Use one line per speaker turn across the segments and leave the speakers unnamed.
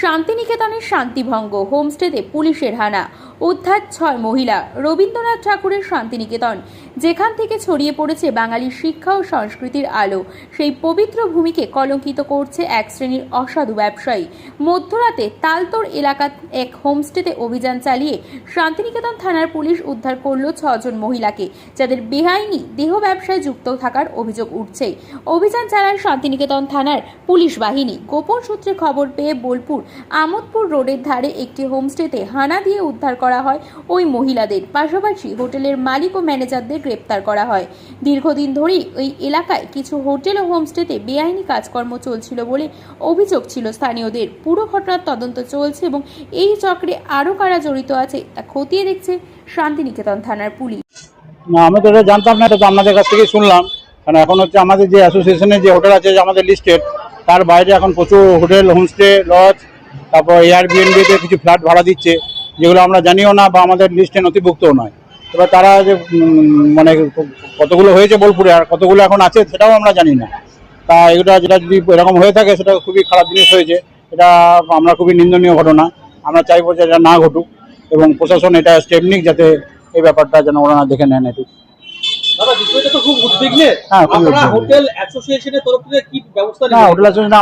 শান্তিনিকেতনের শান্তিভঙ্গ হোমস্টেতে পুলিশের হানা। উদ্ধার ছয় মহিলা। রবীন্দ্রনাথ ঠাকুরের শান্তিনিকেতন, যেখান থেকে ছড়িয়ে পড়েছে বাঙালির শিক্ষা ও সংস্কৃতির আলো। সেই পবিত্র ভূমিকে কলঙ্কিত করছে এক শ্রেণির অসাধু ব্যবসায়ী। মধ্যরাতে তালতোর এলাকার এক হোমস্টেতে অভিযান চালিয়ে শান্তিনিকেতন থানার পুলিশ উদ্ধার করল ছজন মহিলাকে, যাদের বেআইনি দেহ ব্যবসায় যুক্ত থাকার অভিযোগ উঠছে। অভিযান চালায় শান্তিনিকেতন থানার পুলিশ বাহিনী। গোপন সূত্রে খবর পেয়ে বোলপুর আমোদপুর রোডের ধারে একটি হোমস্টেতে হানা দিয়ে উদ্ধার হয়। ওই মহিলাদের পাশাপাশি হোটেলের মালিক ও ম্যানেজারদের গ্রেপ্তার করা হয়। দীর্ঘদিন ধরেই ওই এলাকায় কিছু হোটেল ও হোমস্টেতে বেআইনি কাজকর্ম চলছিল বলে অভিযোগ ছিল স্থানীয়দের। পুরো ঘটনার তদন্ত চলছে এবং এই চক্রে আরও কারা জড়িত আছে তা খতিয়ে দেখছে শান্তিনিকেতন থানার পুলিশ।
না, আমি তো জানতাম না, এটা তো আপনাদের কাছ থেকেই শুনলাম। কারণ এখন হচ্ছে আমাদের যে অ্যাসোসিয়েশনের যে হোটেল আছে আমাদের লিস্টেড তার বাইরে এখন প্রচুর হোটেল, হোমস্টে লজ তারপর এয়ারবিএনবিতে কিছু ফ্ল্যাট ভাড়া দিচ্ছে। যেগুলো আমরা জানিও না বা আমাদের লিস্টে নথিভুক্তও নয়। এবার তারা যে মানে কতগুলো হয়েছে বোলপুরে আর কতগুলো এখন আছে সেটাও আমরা জানি না। তা এগুলো যেটা যদি এরকম হয়ে থাকে সেটা খুবই খারাপ জিনিস হয়েছে। এটা আমরা খুবই নিন্দনীয় ঘটনা। আমরা চাইব যে এটা না ঘটুক এবং প্রশাসন এটা স্টেপ নিক যাতে এই ব্যাপারটা যেন ওনারা দেখে নেন
উদ্বিগ্নের
হ্যাঁ,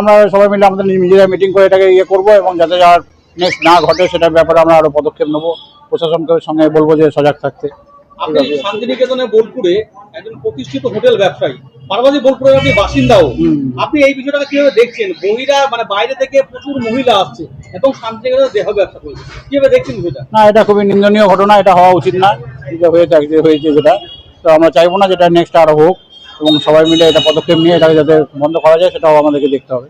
আমরা সবাই মিলে আমাদের নিজেরা মিটিং করে এটাকে ইয়ে করব এবং যাতে যার নেক্সট না ঘটে সেটার ব্যাপারে আমরা আরও পদক্ষেপ নেব। প্রশাসনকে সঙ্গে বলব যে সজাগ থাকতে।
আপনি শান্তিনিকেতনের বোলপুরে একজন প্রতিষ্ঠিত হোটেল ব্যবসায়ী পার্বতী বোলপুরের আপনি বাসিন্দাও
হুম।
আপনি এই বিষয়টাকে কীভাবে দেখছেন? বহিরা মানে বাইরে থেকে প্রচুর মহিলা আসছে এবং শান্তিনিকেতনে দেহ ব্যবসা করছে। কীভাবে দেখছেন বিষয়টা?
না এটা খুবই নিন্দনীয় ঘটনা এটা হওয়া উচিত না। যেটা হয়ে যে হয়েছে যেটা তো আমরা চাইব না যেটা নেক্সট আরও হোক এবং সবাই মিলে এটা পদক্ষেপ নিয়ে এটাকে যাতে বন্ধ করা যায় সেটাও আমাদেরকে দেখতে হবে।